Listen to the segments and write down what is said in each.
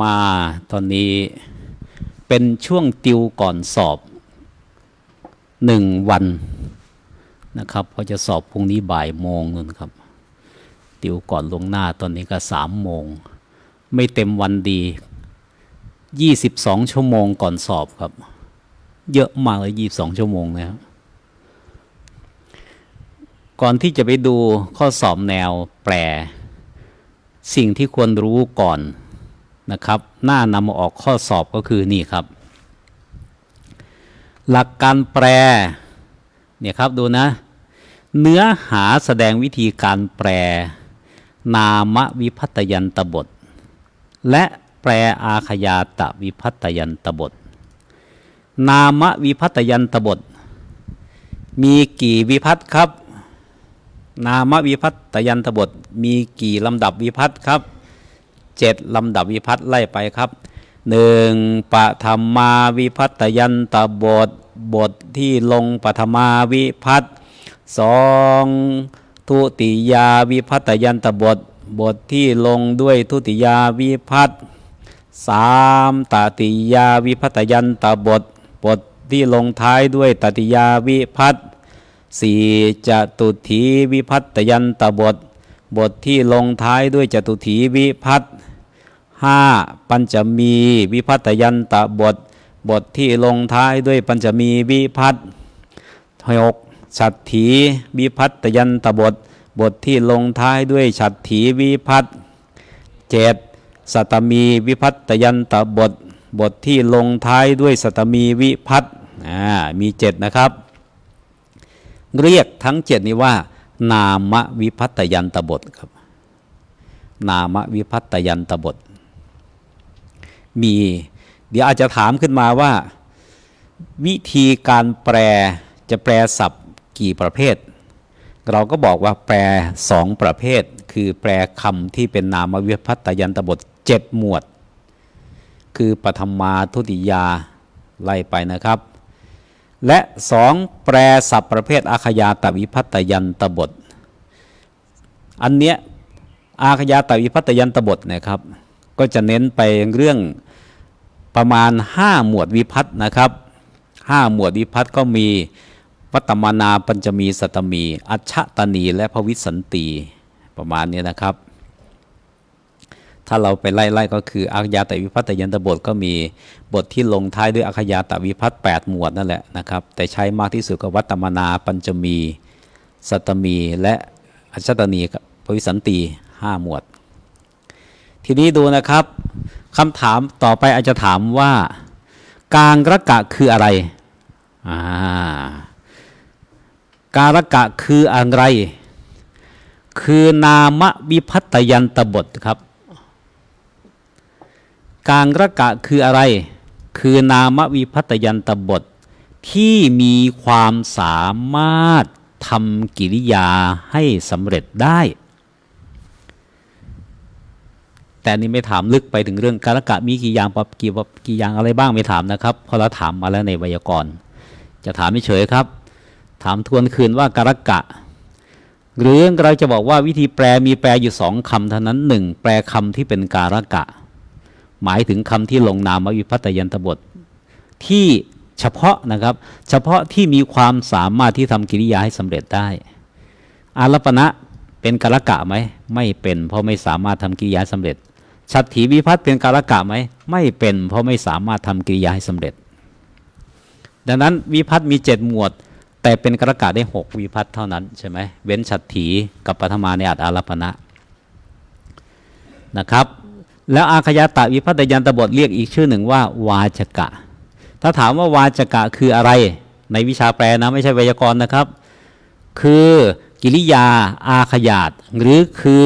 มาตอนนี้เป็นช่วงติวก่อนสอบหนึ่งวันนะครับเพราะจะสอบพรุ่งนี้บ่ายโมงนั่นครับ ติวก่อนลงหน้าตอนนี้ก็สามโมง ไม่เต็มวันดียี่สิบสองชั่วโมงก่อนสอบครับ เยอะมากเลยยี่บสองชั่วโมงนะครับก่อนที่จะไปดูข้อสอบแนวแปล สิ่งที่ควรรู้ก่อน นะครับ หน้านำมาออกข้อสอบก็คือนี่ครับ หลักการแปลเนี่ยครับดูนะ เนื้อหาแสดงวิธีการแปล นามวิพัตยันตบท และแปลอาขยาตวิพัตยันตบท นามวิพัตยันตบท มีกี่วิพัตครับ นามวิพัตยันตบท มีกี่ลำดับวิพัตครับ เจ็ดลำดับวิพัตไล่ไปครับหนึ่งปฐมมาวิพัตยันตบทบทที่ลงปฐมาวิพัตสองทุติยาวิพัตยันตบท บทที่ลงด้วยทุติยาวิพัตสามตติยาวิพัตยันตบท บทที่ลงท้ายด้วยตติยาวิพัตสี่จตุถีวิพัตยันตบท บทที่ลงท้ายด้วยจตุถีวิพัตห้าปัญจมีวิพัตยันตบท บทที่ลงท้ายด้วยปัญจมีวิพัตหกฉัตถีวิพัตยันตบท บทที่ลงท้ายด้วยฉัตถีวิพัตเจ็ดสัตมีวิพัตยันตบท บทที่ลงท้ายด้วยสัตมีวิพัตอ่ามีเจ็ดนะครับ เรียกทั้งเจ็ดนี้ว่า นามวิพัตยันตบทครับ นามวิพัตยันตบท มี เดี๋ยวอาจจะถามขึ้นมาว่า วิธีการแปลจะแปลศัพท์กี่ประเภท เราก็บอกว่าแปลสองประเภท คือแปลคำที่เป็นนามวิพัตยันตบทเจ็ดหมวด คือปฐมมาทุติยาไล่ไปนะครับ และสองแปลศัพประเภทอาขยาตวิพัตยันตบท อันเนี้ยอาขยาตวิพัตยันตบทนะครับ ก็จะเน้นไปเรื่องประมาณ 5 หมวดวิพัตนะครับ 5 หมวดวิพัตก็มีวัตมานาปัญจมี สัตมี อัชชตนีและภวิสันตีประมาณนี้นะครับ ถ้าเราไปไล่ๆก็คืออาขยาตวิพัตยันตบทก็มีบทที่ลงท้ายด้วยอาขยาตวิพัต8หมวดนั่นแหละนะครับแต่ใช้มากที่สุดก็วัตมานาปัญจมี สัตมี และอัชตนีภวิสันตี5หมวด ทีนี้ดูนะครับคำถามต่อไปอาจจะถามว่า การรกะคืออะไรอ่าการกะคืออะไร คือนามวิพัตยันตบทครับ การรกะคืออะไร คือนามวิพัตยันตบท ที่มีความสามารถทำกิริยาให้สำเร็จได้ แต่นี่ไม่ถามลึกไปถึงเรื่องการกะมีกี่อย่างปกี่กี่อย่างอะไรบ้างไม่ถามนะครับ เพราะเราถามมาแล้วในไวยากรณ์ จะถามไม่เฉยครับ ถามทวนคืนว่าการกะ หรือเราจะบอกว่าวิธีแปลมีแปลอยู่สองคำเท่านั้นหนึ่งแปลคำที่เป็นการกะ หมายถึงคำที่ลงนามวิพัตยันตบท ที่เฉพาะนะครับ เฉพาะที่มีความสามารถที่ทำกิริยาให้สำเร็จได้ อารปณะเป็นการกะไหมไม่เป็น เพราะไม่สามารถทำกิริยาสำเร็จฉัตถีวิพัตเป็นการกะไหมไม่เป็น เพราะไม่สามารถทำกิริยาให้สำเร็จ ดังนั้นวิพัตมีเจ็ดหมวด แต่เป็นกระกะได้หกวิพัตเท่านั้นใช่ไหมเว้นฉัตถีกับปฐมาในอัตอารัปณะนะครับ แล้วอาขยาตะวิพัตยันตบทเรียกอีกชื่อหนึ่งว่า วาจกะ ถ้าถามว่าวาจกะคืออะไร ในวิชาแปลนะไม่ใช่ไวยากรณ์นะครับ คือกิริยาอาขยาตหรือคือ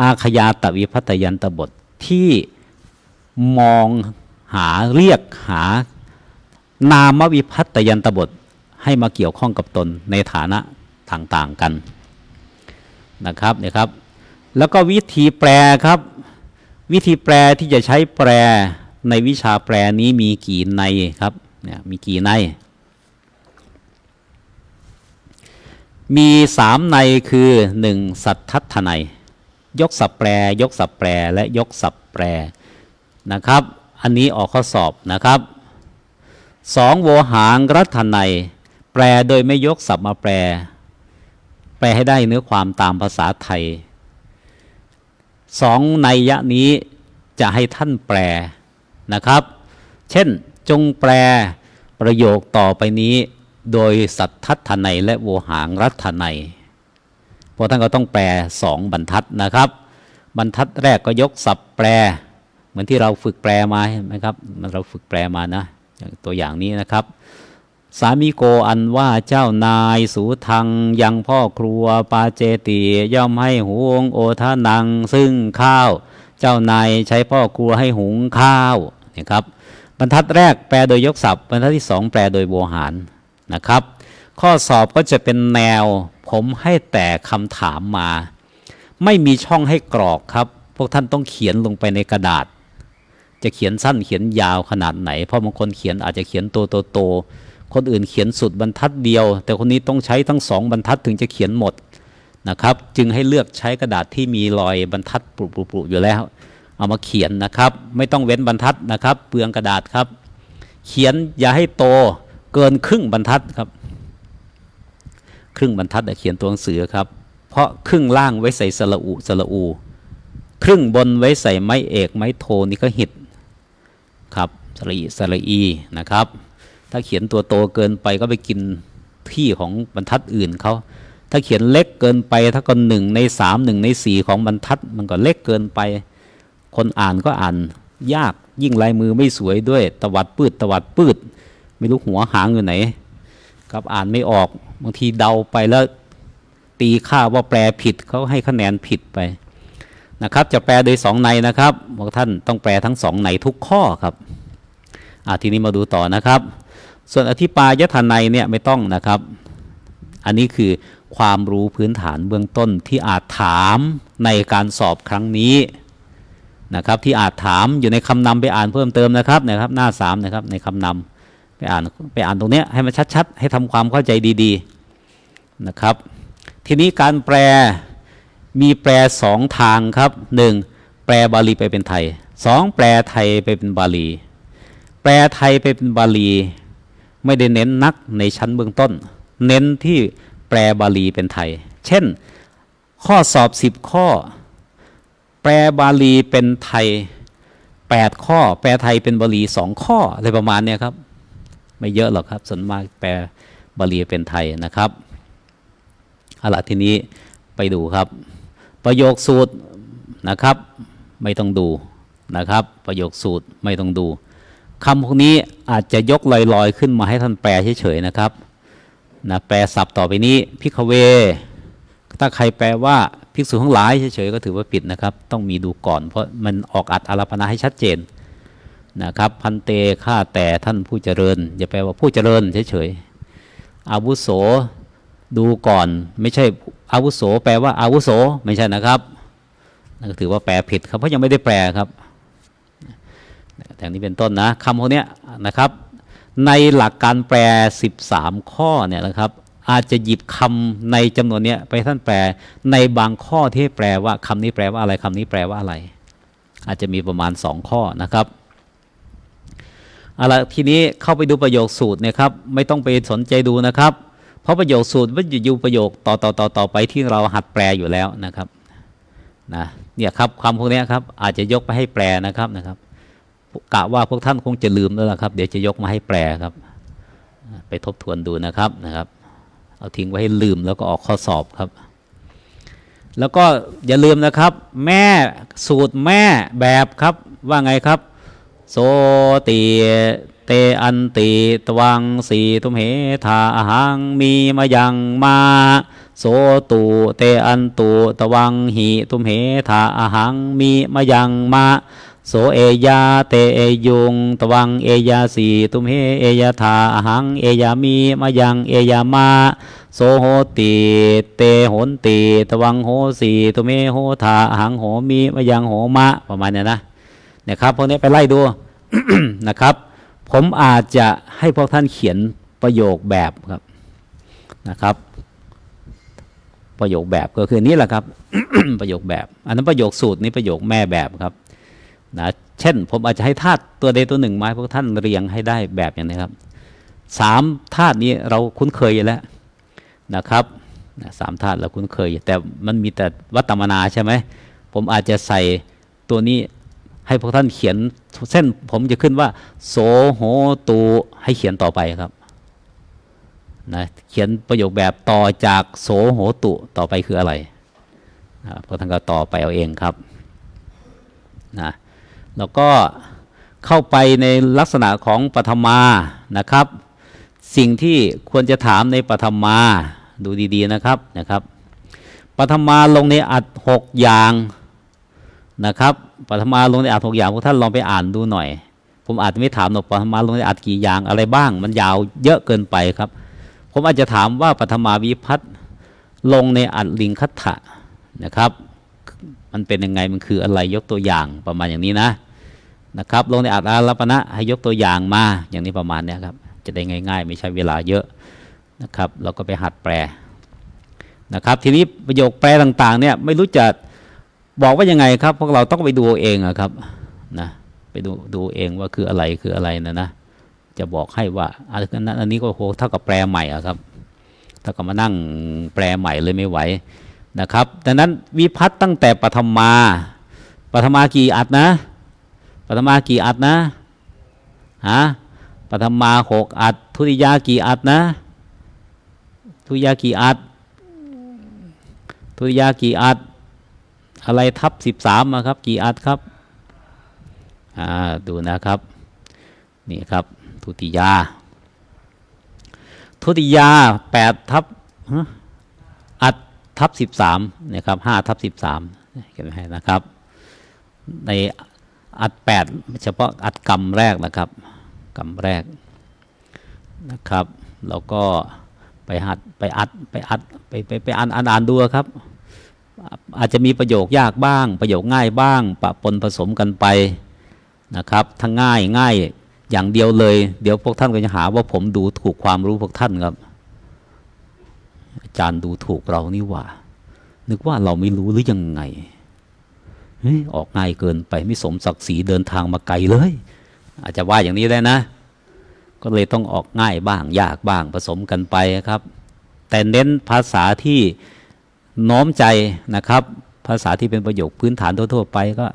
อาขยาตวิพัตยันตบทที่มองหาเรียกหานามวิพัตยันตบทให้มาเกี่ยวข้องกับตนในฐานะต่างๆกันนะครับเนี่ยครับ แล้วก็วิธีแปลครับ วิธีแปลที่จะใช้แปลในวิชาแปลนี้มีกี่ในครับเนี่ยมีกี่ใน มีสามในคือหนึ่งสัทธัตนัยยกสับแปรยกสับแปรและยกสับแปรนะครับ อันนี้ออกข้อสอบนะครับสองโวหางรัฐนัยแปลโดยไม่ยกศัพท์มาแปล แปลให้ได้เนื้อความตามภาษาไทย สองในยะนี้จะให้ท่านแปลนะครับ เช่นจงแปลประโยคต่อไปนี้ โดยสัทธัทนัยและโวหารรัฐนัยเพราะท่านก็ต้องแปลสองบรรทัดนะครับ บรรทัดแรกก็ยกศัพท์แปล เหมือนที่เราฝึกแปลมาเห็นไหมครับเราฝึกแปลมานะอย่างตัวอย่างนี้นะครับ สามิโกอันว่าเจ้านายสูทังยังพ่อครัวปาเจติย่อมให้หุงโอทานัง ซึ่งข้าว เจ้านายใช้พ่อครัวให้หุงข้าวนะครับบรรทัดแรกแปลโดยยกศัพท์บรรทัดที่สองแปลโดยโวหารนะครับ ข้อสอบก็จะเป็นแนว ผมให้แต่คำถามมา ไม่มีช่องให้กรอกครับ พวกท่านต้องเขียนลงไปในกระดาษ จะเขียนสั้นเขียนยาวขนาดไหน เพราะบางคนเขียนอาจจะเขียนโตโตโตๆ คนอื่นเขียนสุดบรรทัดเดียว แต่คนนี้ต้องใช้ทั้งสองบรรทัดถึงจะเขียนหมดนะครับ จึงให้เลือกใช้กระดาษที่มีรอยบรรทัดปรุๆๆอยู่แล้ว เอามาเขียนนะครับ ไม่ต้องเว้นบรรทัดนะครับ เปลืองกระดาษครับ เขียนอย่าให้โตเกินครึ่งบรรทัดครับ ครึ่งบรรทัดเขียนตัวหนังสือครับ เพราะครึ่งล่างไว้ใส่สระอุสระอูครึ่งบนไว้ใส่ไม้เอกไม้โทนี่ก็หิดครับสระอีสระอีนะครับ ถ้าเขียนตัวโตเกินไปก็ไปกินที่ของบรรทัดอื่นเขาถ้าเขียนเล็กเกินไป ถ้าก็หนึ่งในสามหนึ่งในสี่ของบรรทัด มันก็เล็กเกินไป คนอ่านก็อ่าน ยากยิ่งลายมือไม่สวยด้วย ตวัดปืดตวัดปืด ไม่รู้หัวหางอยู่ไหนครับอ่านไม่ออกบางทีเดาไปแล้วตีค่าว่าแปลผิดเขาให้คะแนนผิดไปนะครับ จะแปลโดยสองในนะครับบอกท่านต้องแปลทั้งสองในทุกข้อครับอ่าทีนี้มาดูต่อนะครับ ส่วนอธิปายทนัยเนี่ยไม่ต้องนะครับ อันนี้คือความรู้พื้นฐานเบื้องต้นที่อาจถามในการสอบครั้งนี้นะครับที่อาจถามอยู่ในคำนำไปอ่านเพิ่มเติมนะครับนะครับ หน้าสามนะครับในคำนำไปอ่านไปอ่านตรงเนี้ยให้มันชัดๆ ให้ทำความเข้าใจดีๆนะครับ ทีนี้การแปลมีแปลสองทางครับหนึ่งแปลบาลีไปเป็นไทยสองแปลไทยไปเป็นบาลี แปลไทยไปเป็นบาลี ไม่ได้เน้นนักในชั้นเบื้องต้น เน้นที่แปลบาลีเป็นไทย เช่น ข้อสอบสิบข้อ แปลบาลีเป็นไทย8ข้อ แปลไทยเป็นบาลีสองข้ออะไรประมาณเนี้ยครับ ไม่เยอะหรอกครับส่วนมากแปลบาลีเป็นไทยนะครับเอาละทีนี้ไปดูครับ ประโยคสูตรนะครับ ไม่ต้องดูนะครับ ประโยคสูตรไม่ต้องดู คำพวกนี้อาจจะยกลอยๆ ขึ้นมาให้ท่านแปลเฉยๆนะครับนะแปลศัพท์ต่อไปนี้พิกเว ถ้าใครแปลว่าภิกษุทั้งหลายเฉยๆก็ถือว่าผิดนะครับ ต้องมีดูก่อน เพราะมันออกอัดอารัปนาให้ชัดเจนนะครับพันเตข้าแต่ท่านผู้เจริญ อย่าแปลว่าผู้เจริญเฉยๆอาวุโสดูก่อน ไม่ใช่อาวุโส แปลว่าอาวุโสไม่ใช่นะครับนั่นก็ถือว่าแปลผิดครับเพราะยังไม่ได้แปลครับ แต่นี้เป็นต้นนะคำพวกนี้นะครับ ในหลักการแปล 13 ข้อเนี่ยนะครับ อาจจะหยิบคำในจำนวนนี้ไปท่านแปลในบางข้อที่แปลว่าคำนี้แปลว่าอะไรคำนี้แปลว่าอะไร อาจจะมีประมาณสองข้อนะครับเอาละทีนี้เข้าไปดูประโยคสูตรเนี่ยครับ ไม่ต้องไปสนใจดูนะครับ เพราะประโยคสูตรมันอยู่ประโยคต่อต่อต่อต่อไปที่เราหัดแปลอยู่แล้วนะครับนะเนี่ยครับคำพวกนี้ครับอาจจะยกไปให้แปลนะครับนะครับ กะว่าพวกท่านคงจะลืมแล้วล่ะครับ เดี๋ยวจะยกมาให้แปลครับ ไปทบทวนดูนะครับนะครับ เอาทิ้งไว้ให้ลืมแล้วก็ออกข้อสอบครับ แล้วก็อย่าลืมนะครับ แม่สูตรแม่แบบครับว่าไงครับ โสติเตอันติตวังสีตุมเหธาอาหังมีมายังมาโสตุเตอันตุตวังหิตุมเหธาอาหังมีมายังมา โสเอยาเตเอยุง ตวังเอยาสีตุมเหเอยาธาอหังเอยามีมายังเอยามาโสโหติเตโหนติตวังโหสีตุเมโหธาอาหังโหมีมายังโหมะประมาณเนี้ยนะเนี่ยครับพวกนี้ไปไล่ดูนะครับ ผมอาจจะให้พวกท่านเขียนประโยคแบบครับนะครับ ประโยคแบบก็คือนี้แหละครับ ประโยคแบบ อันนั้นประโยคสูตรนี้ประโยคแม่แบบครับ นะเช่น ผมอาจจะให้ธาตุตัวใดตัวหนึ่งมาพวกท่านเรียงให้ได้แบบอย่างนี้ครับสามธาตุนี้เราคุ้นเคยอยู่แล้วนะครับสามธาตุเราคุ้นเคย แต่มันมีแต่วัตตมนาใช่ไหมผมอาจจะใส่ตัวนี้ให้พวกท่านเขียนเส้นผมจะขึ้นว่า โสโหตูให้เขียนต่อไปครับนะเขียนประโยคแบบต่อจากโสโหตุต่อไปคืออะไรนะพวกท่านก็ต่อไปเอาเองครับนะ แล้วก็เข้าไปในลักษณะของปฐมานะครับ สิ่งที่ควรจะถามในปฐมาดูดีๆนะครับนะครับปฐมาลงในอัดหกอย่างนะครับปฐมาลงในอัดหกอย่างพวกท่านลองไปอ่านดูหน่อย ผมอาจจะไม่ถามหรอกปฐมาลงในอัดกี่อย่างอะไรบ้าง มันยาวเยอะเกินไปครับ ผมอาจจะถามว่าปฐมาวิพัฒน์ลงในอัดลิงคัตถะนะครับ มันเป็นยังไงมันคืออะไรยกตัวอย่างประมาณอย่างนี้นะ นะครับ ลงในอัดอารัปณะให้ยกตัวอย่างมา อย่างนี้ประมาณเนี้ยครับ จะได้ง่าย ๆ ไม่ใช้เวลาเยอะนะครับ เราก็ไปหัดแปลนะครับ ทีนี้ประโยคแปลต่างๆเนี่ยไม่รู้จะบอกว่ายังไงครับ พวกเราต้องไปดูเองอะครับนะไปดูดูเองว่าคืออะไรคืออะไรนะนะจะบอกให้ว่าอันนั้นอันนี้ก็โหเท่ากับแปลใหม่อะครับถ้ากับมานั่งแปลใหม่เลยไม่ไหวนะครับดังนั้นวิพัฒน์ตั้งแต่ปฐมมาปฐมากี่อัดนะ ปฐมากี่อัดนะฮะปฐมาหกอัด ทุติยากี่อัดนะ ทุติยากี่อัด ทุติยากี่อัด อะไรทับสิบสามครับ กี่อัดครับอ่าดูนะครับ นี่ครับ ทุติยา ทุติยาแปดทับอัดทับสิบสามนะครับห้าทับสิบสามเห็นไหมนะครับ ใน อัดแปดเฉพาะอัดกรรมแรกนะครับกรรมแรกนะครับ แล้วก็ไปหัดไปอัดไปอัดไปไปไปอ่านอ่านอ่านดูครับ อาจจะมีประโยคยากบ้าง ประโยคง่ายบ้างปะปนผสมกันไปนะครับทั้งง่ายง่ายอย่างเดียวเลย เดี๋ยวพวกท่านก็จะหาว่าผมดูถูกความรู้พวกท่านครับ อาจารย์ดูถูกเรานี่หว่า นึกว่าเราไม่รู้หรือยังไง ออกง่ายเกินไปไม่สมศักดิ์ศรีเดินทางมาไกลเลย อาจจะว่าอย่างนี้ได้นะ ก็เลยต้องออกง่ายบ้าง ยากบ้างผสมกันไปครับ แต่เน้นภาษาที่น้อมใจนะครับ ภาษาที่เป็นประโยคพื้นฐานทั่วๆไปก็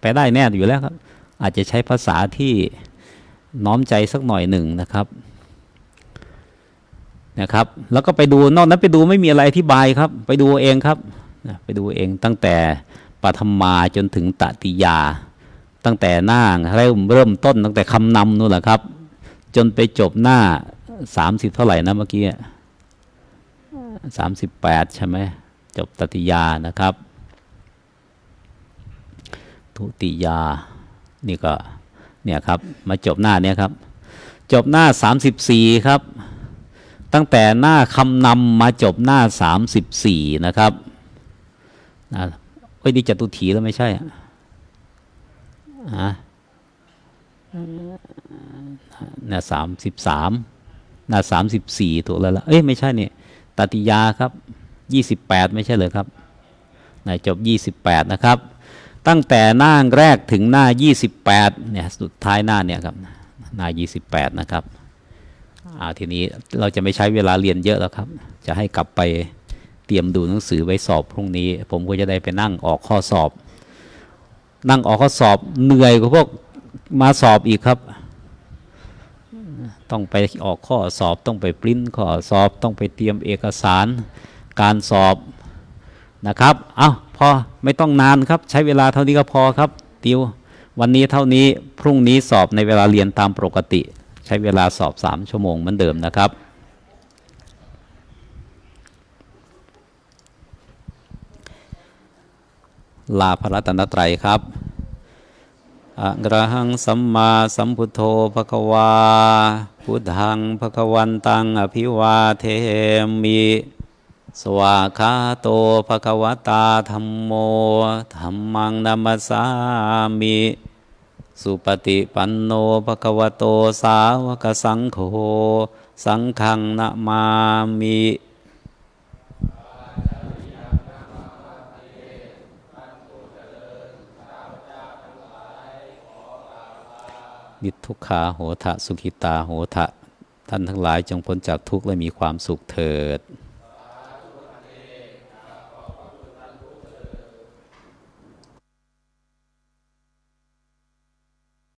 ไปได้แน่อยู่แล้วครับ อาจจะใช้ภาษาที่น้อมใจสักหน่อยหนึ่งนะครับนะครับ แล้วก็ไปดูนอกนั้นไปดูไม่มีอะไรอธิบายครับ ไปดูเองครับ ไปดูเองตั้งแต่ ปฐมมาจนถึงตติยา ตั้งแต่หน้าเริ่มเริ่มต้นตั้งแต่คำนำนู่นแหละครับ จนไปจบหน้าสามสิบเท่าไหร่นะเมื่อกี้สามสิบแปดใช่ไหมจบตติยานะครับ ทุติยา นี่ก็เนี่ยครับมาจบหน้าเนี่ยครับ จบหน้า34ครับ ตั้งแต่หน้าคำนำมาจบหน้า34นะครับ อ้ยนี่จตุถีแล้วไม่ใช่ฮะหน้าสามสิบสามหน้าสามสิบสี่ถูกแล้วละเอ้ยไม่ใช่เนี่ยตติยาครับยี่สิบแปดไม่ใช่เลยครับนายจบยี่สิบแปดนะครับ ตั้งแต่หน้าแรกถึงหน้ายี่สิบแปดเนี่ยสุดท้ายหน้าเนี่ยครับหน้ายี่สิบแปดนะครับอ่าทีนี้เราจะไม่ใช้เวลาเรียนเยอะแล้วครับ จะให้กลับไป เตรียมดูหนังสือไว้สอบพรุ่งนี้ ผมก็จะได้ไปนั่งออกข้อสอบ นั่งออกข้อสอบเหนื่อยกว่าพวกมาสอบอีกครับ ต้องไปออกข้อสอบต้องไปปริ้นข้อสอบต้องไปเตรียมเอกสารการสอบนะครับเอาพอไม่ต้องนานครับ ใช้เวลาเท่านี้ก็พอครับ ติว วันนี้เท่านี้พรุ่งนี้สอบในเวลาเรียนตามปกติ ใช้เวลาสอบสามชั่วโมงเหมือนเดิมนะครับ ลาพระรัตนตรัยครับอะระหังสัมมาสัมพุทโธภควา พุทธังภควันตังอภิวาเทมิสวาคาโตภควตาธรรมโมธรรมังนัมสสามิสุปฏิปันโนภควโตสาวกสังโฆสังฆังนะมามิ นิทุกขาโหทะสุขิตาโหทะ ท่านทั้งหลายจงพ้นจากทุกข์และมีความสุขเถิด